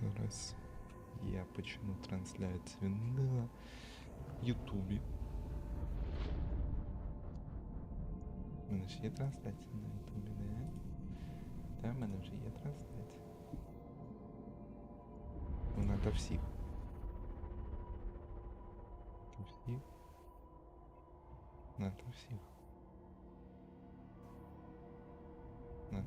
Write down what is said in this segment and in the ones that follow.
Зараз я почну трансляцію на Ютубі. У мене ж є трансляція на Ютубі, не? Та в мене вже є трансляція. Вона до всіх. До всіх. На до всіх. На.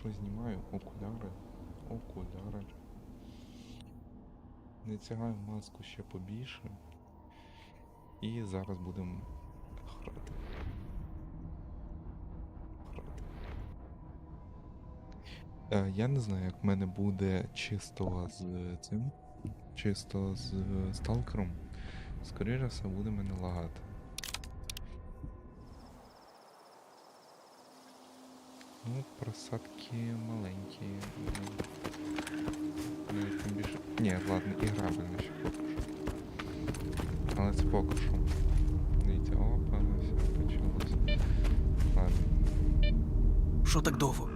Що знімаю окуляри. Окуляри. Натягаю маску ще побільше. І зараз будемо грати. Грати. Е, я не знаю, як в мене буде чисто з цим. Чисто з е, сталкером. Скоріше все буде мене лагати. Ну, просадки маленькі. ну, навіть тим більше. Ні, ладно, і іграбельно ще поки що. Але це поки що. Дивіться, опа, ну все почалося. Ладно. Що так довго?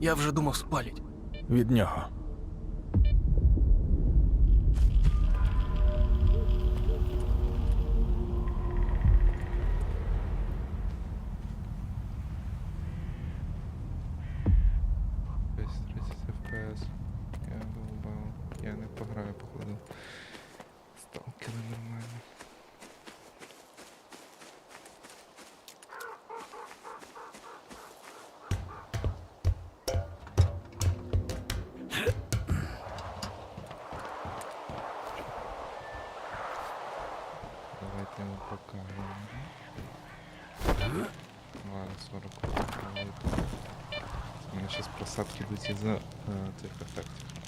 Я вже думав спалять. Від нього. 30 FPS. Я долбав. Я не пограю, походу. Сталкери нормально. Давайте йому покажемо. Ладно, 40 хвилин. У меня сейчас просадки идут из-за э, цих ефектів.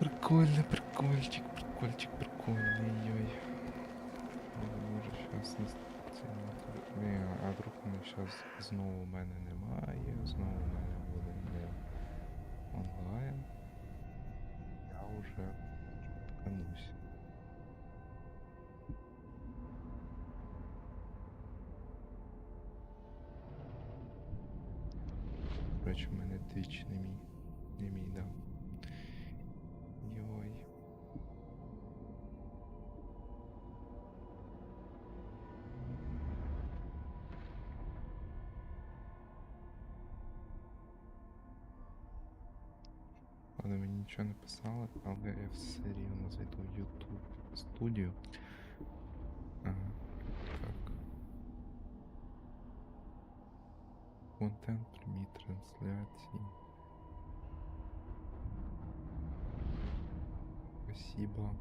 Прикольно, прикольчик, прикольчик, прикольный, ой. Може, щас не Ні, а вдруг мене щас знову мене немає, знову в мене буде не онлайн. Я уже тканусь. До речі, в мене твіч не мій. Не мій, да. Ладно, мені нічого не писали, але я все рівно зайду в YouTube студію. Ага, так. Контент прямі трансляції. Спасибо.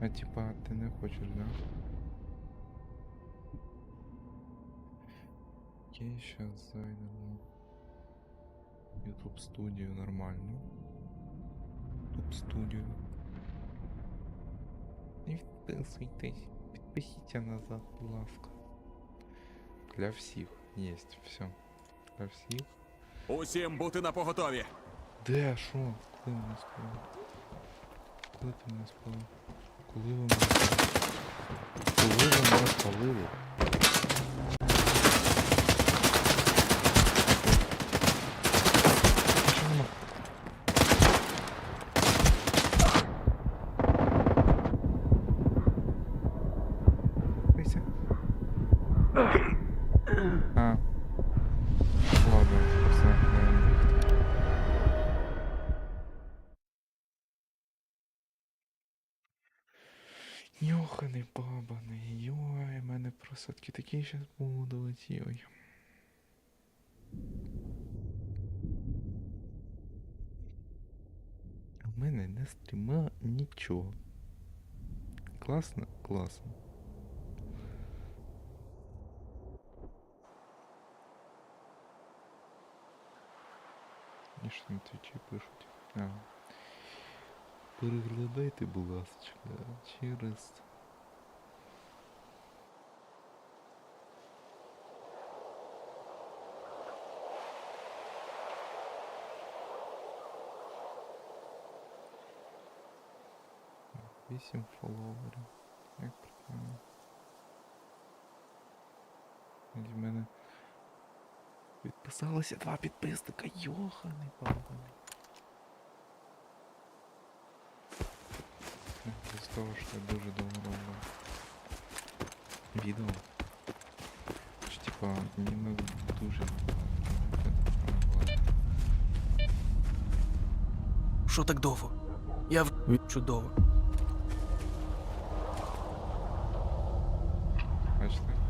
А типа ти не хочеш, да? Окей, сейчас зайдемо. YouTube студію нормально. YouTube студію. Не підписуйтесь. Підпишіться назад, будь ласка. Для всіх. Єсть, все. Для всіх. Усім бути на поготові. Де, що? Коли мене спали? Коли ти мене спалив? Коли ви мене спалили? Коли ви мене спалили? Йохани бабаний, йой, мене просадки такі зараз будуть, йой. У мене не стріма нічого. Класно? Класно. Ніж на твічі пишуть. А. Переглядайте, будь ласка, через. Вісім фоловерів. Як прикольно. Від мене підписалося два підписника. Йоханий вибачте, з того, що я дуже довго роблю відео. Що, типа, ніби дуже Що так довго? Я в чудово. Бачите?